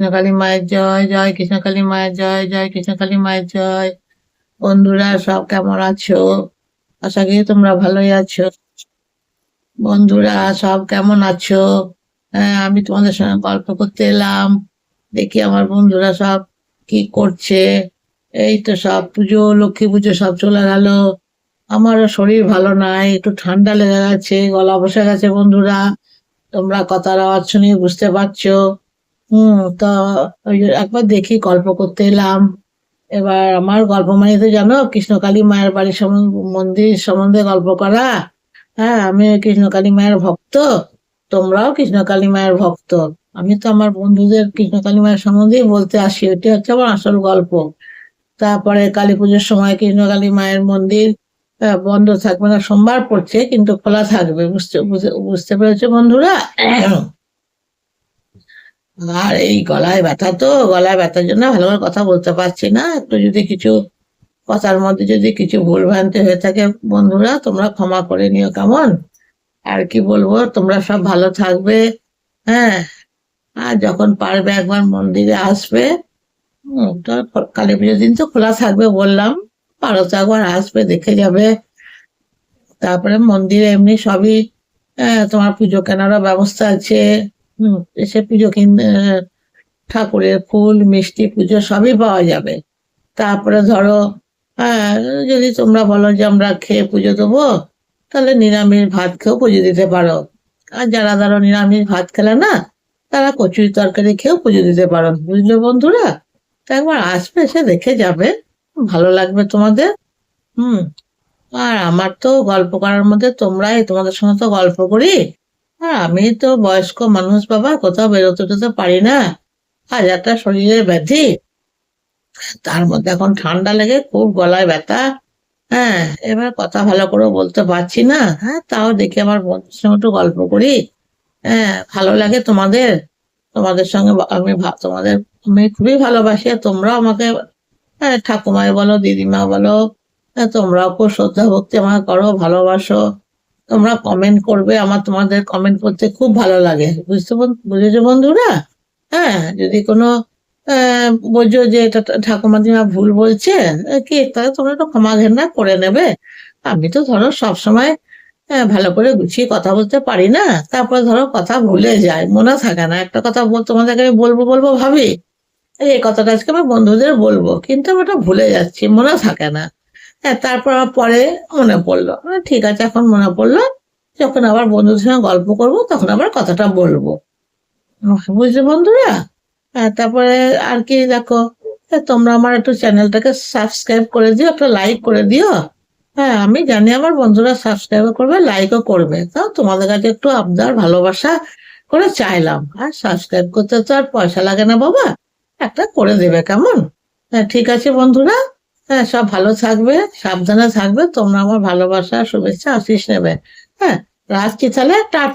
কৃষ্ণকালী মায়ের জয় জয় কৃষ্ণকালী মায়ের জয় জয় কৃষ্ণকালী মায়ের জয়। বন্ধুরা, সব কেমন আছো? আশা করি তোমরা ভালোই আছো। বন্ধুরা, সব কেমন আছো? হ্যাঁ আমি তোমাদের সঙ্গে গল্প করতে এলাম। দেখি আমার বন্ধুরা সব কি করছে। এই তো সব পুজো, লক্ষ্মী পুজো সব চলে গেল। আমারও শরীর ভালো নাই, একটু ঠান্ডা লেগে গেছে, গলা বসে গেছে বন্ধুরা। তোমরা কথার আওয়াজ শুনে বুঝতে পারছ। হুম, তো একবার দেখি, গল্প করতে এলাম। এবার আমার গল্প মানে তো জানো, কৃষ্ণকালী মায়ের বাড়ির সম্বন্ধে, মন্দির সম্বন্ধে গল্প করা। হ্যাঁ আমি কৃষ্ণকালী মায়ের ভক্ত, তোমরাও কৃষ্ণকালী মায়ের ভক্ত। আমি তো আমার বন্ধুদের কৃষ্ণকালী মায়ের সম্বন্ধেই বলতে আসি ওইটা হচ্ছে আমার আসল গল্প। তারপরে কালী পুজোর সময় কৃষ্ণকালী মায়ের মন্দির বন্ধ থাকবে না, সোমবার পড়ছে, কিন্তু খোলা থাকবে। বুঝতে- বুঝতে পেরেছ বন্ধুরা? আর এই গলায় ব্যথা তো গলায় ব্যথার জন্য ভালো করে কথা বলতে পারছি না। একটু যদি কিছু কথার মধ্যে যদি কিছু ভুল ভ্রান্তি হয়ে থাকে বন্ধুরা তোমরা ক্ষমা করে নিও কেমন? আর কি বলব তোমরা সব ভালো থাকবে হ্যাঁ? আর যখন পারবে একবার মন্দিরে আসবে কালী পুজোর দিন তো খোলা থাকবে বললাম। পারো তো একবার আসবে দেখে যাবে। তারপরে মন্দিরে এমনি সবই আহ, তোমার পুজো কেনারও ব্যবস্থা আছে। এসে পুজো কিনতে, ঠাকুরের ফুল, মিষ্টি পুজো সবই পাওয়া যাবে। তারপরে ধরো হ্যাঁ যদি তোমরা বলো যে আমরা খেয়ে পুজো দেবো, তাহলে নিরামিষ ভাত খেয়েও পুজো দিতে পারো। আর যারা ধরো নিরামিষ ভাত খেলে না, তারা কচুরি তরকারি খেয়েও পুজো দিতে পারো। বুঝলে বন্ধুরা? তা একবার আসবে, এসে দেখে যাবে। ভালো লাগবে তোমাদের। হুম, আর আমার তো গল্প করার মধ্যে তোমরাই তোমাদের সঙ্গে তো গল্প করি। আর আমি তো বয়স্ক মানুষ বাবা, কোথাও বেরোতে টেরোতে পারি না। আজ একটা শরীরের ব্যাধি, তার মধ্যে এখন ঠান্ডা লেগে খুব গলায় ব্যথা। হ্যাঁ এবার কথা ভালো করে বলতে পারছি না। হ্যাঁ তাও দেখি আমার বন্ধুর সঙ্গে একটু গল্প করি। হ্যাঁ ভালো লাগে তোমাদের তোমাদের সঙ্গে আমি তোমাদের, আমি খুবই ভালোবাসি। আর তোমরাও আমাকে হ্যাঁ ঠাকুমাই বলো দিদিমা বলো হ্যাঁ তোমরাও খুব শ্রদ্ধা ভক্তি আমাকে করো, ভালোবাসো। তোমরা কমেন্ট করবে, আমার তোমাদের কমেন্ট করতে খুব ভালো লাগে। বুঝতে বুঝেছ বন্ধুরা? হ্যাঁ যদি কোনো বোঝো যে এটা ঠা- ঠাকুমা দিমা ভুল বলছে কি তাহলে তোমরা একটু ক্ষমা ঘেন্না করে নেবে। আমি তো ধরো সবসময় ভালো করে গুছিয়ে কথা বলতে পারি না, তারপরে ধরো কথা ভুলে যায় মনে থাকে না। একটা কথা তোমাদেরকে আমি বলব বলব, ভাবি, এই কথাটা আজকে আমি বন্ধুদের বলব, কিন্তু আমি ওটা ভুলে যাচ্ছি, মনে থাকে না। হ্যাঁ তারপর আমার পরে মনে পড়ল। ঠিক আছে এখন মনে পড়ল। যখন আবার বন্ধুদের সঙ্গে গল্প করব তখন আবার কথাটা বলব। বুঝলে বন্ধুরা হ্যাঁ তারপরে আর কি দেখো এ, তোমরা আমার একটু চ্যানেলটাকে সাবস্ক্রাইব করে দিও একটা লাইক করে দিও। হ্যাঁ আমি জানি আমার বন্ধুরা সাবস্ক্রাইব করবে লাইকও করবে। তাও তোমাদের কাছে একটু আবদার ভালোবাসা করে চাইলাম। আর সাবস্ক্রাইব করতে তো আর পয়সা লাগে না বাবা। একটা করে দেবে কেমন? হ্যাঁ ঠিক আছে বন্ধুরা। হ্যাঁ সব ভালো থাকবে, সাবধানে থাকবে। তোমরা আমার ভালোবাসা, শুভেচ্ছা আশিস নেবে। হ্যাঁ রাখছি তাহলে, টাটা।